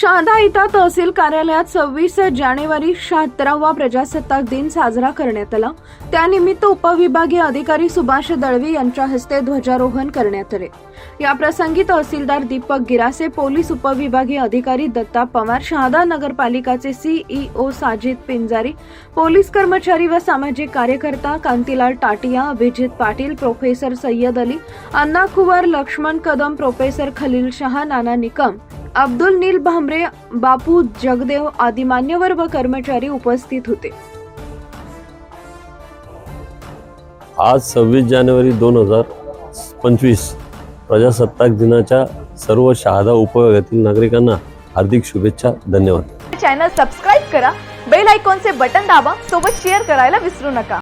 शहादा इथं तहसील कार्यालयात सव्वीस जानेवारी शहात्तरावा प्रजासत्ताक दिन साजरा करण्यात आला. त्यानिमित्त उपविभागीय अधिकारी सुभाष दळवी यांच्या हस्ते ध्वजारोहण करण्यात आले. या प्रसंगी तहसीलदार दीपक गिरासे पोलीस उपविभागीय अधिकारी दत्ता पवार शहादा नगरपालिकाचे सीईओ साजिद पिंजारी पोलीस कर्मचारी व सामाजिक कार्यकर्ता कांतीलाल टाटिया अभिजित पाटील प्रोफेसर सय्यद अली अण्णा खुवर लक्ष्मण कदम प्रोफेसर खलील शहा नाना निकम अब्दुल नील भांबरे बापू जगदेव आदी मान्यवर व कर्मचारी उपस्थित होते. आज सव्वीस जानेवारी दोन हजार पंचवीस प्रजासत्ताक दिनाच्या सर्व शहादा उपविभागातील नागरिकांना हार्दिक शुभेच्छा धन्यवाद. चॅनल सबस्क्राईब करा बेल आयकॉनचे बटन दाबा सोबत शेअर करायला विसरू नका.